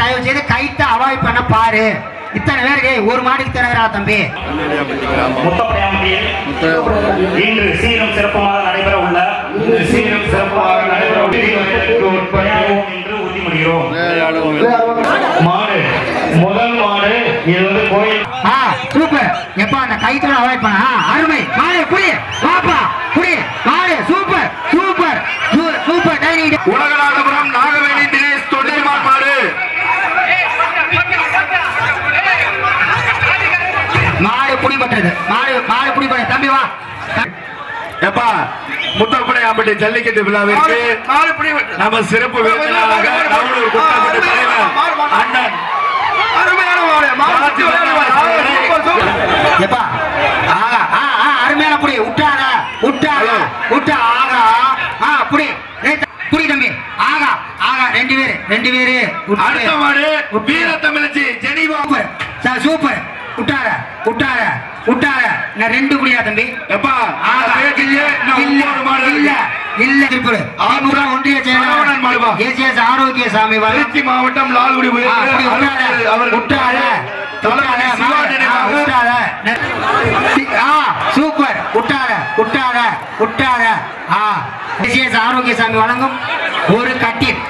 தயவு செய்து கைத்தை அவாய்ட் பண்ண பாரு. இத்தனை பேர் டேய், ஒரு மாடுக்கு இத்தனை பேரா தம்பி இன்று சீரும் சிறப்புமாக நடைபெற உள்ள சீரும் சிறப்புமாக நடைபெற என்று உறுதிமொழிகிறோம். மாடு முதல் மாடு இது வந்து கோயில் சூப்பர். எப்பா அந்த கைத்தோட அவாய்ட் பண்ண அருமை. மாடு புடி வாப்பா புடி மாடு சூப்பர். சூப்பர். சூப்பர். டைனிங் உலகநாதபுரம் மாடு புடி பட்டுறது மாடு மாடு புடி பண்ணு தம்பி வா. எப்பா முத்தப்படையாம்பட்டி ஜல்லிக்கட்டு விழாவிற்கு நம்ம சிறப்பு விருந்தினராக நம்மளூர் குட்டப்பட்டு தலைவர் அண்ணன். எப்பா? ஆகா ஆ ஆ அருமையான புடி. விட்டாத விட்டாத விட்டா ஆகா. ஆ புடி. புடி தம்பி. ஆகா. ஆகா. ரெண்டு பேரு. ரெண்டு பேரு. அடுத்த மாடு வீர தமிழச்சி ஜெனிவா சூப்பர். விட்டாத விட்டாத விட்டாத நான் ரெண்டு புடியா தம்பி? எப்பா இல்ல இல்ல திருப்பூர். ஆறுநூறு ஒன்றிய மாடுவா. ஏசிஎஸ் ஆரோக்கிய சாமி திருச்சி மாவட்டம் லால்குடி அவர் ஆ, சூப்பர். விட்டாத விட்டாத விட்டாத ஆ ஏசிஎஸ் ஆரோக்கியசாமி வழங்கும் ஒரு கட்டில்.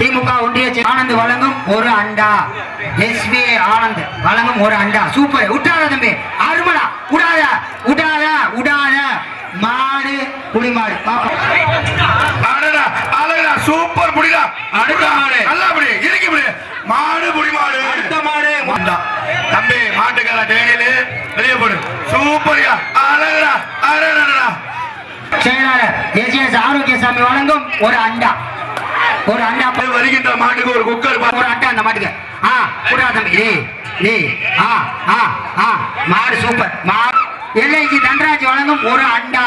திமுக ஒன்றிய ஆனந்த் வழங்கும் ஒரு அண்டா. எஸ்பி ஆனந்த் வழங்கும் ஒரு அண்டா. சூப்பர். விட்டாத தம்பி. அருமடா விடாத விடாத விடாத மாடு. புலிமாடு சூப்பர் புடிடா. அடுத்த மாடு. நல்லா புடி. இறக்கி புடி. மாடு புடி மாடு அடுத்த மாடு. தம்பி மாட்டுக்கார டேனியலு? வெளியே போடு. சூப்பர்யா. அழகடா அழகடா செயலாளர் ஏசிஎஸ் ஆரோக்கியசாமி வழங்கும் ஒரு அண்டா. ஒரு அண்ணா போய் வருகின்ற மாட்டுக்கு ஒரு குக்கர் ஒரு அட்டை அந்த மாட்டுக்கு ஆ குடா தம்பி நீ ஆ ஆ ஆ மாடு சூப்பர் மா எல்லைக்கு தண்டராஜ் வழங்கும் ஒரு அண்டா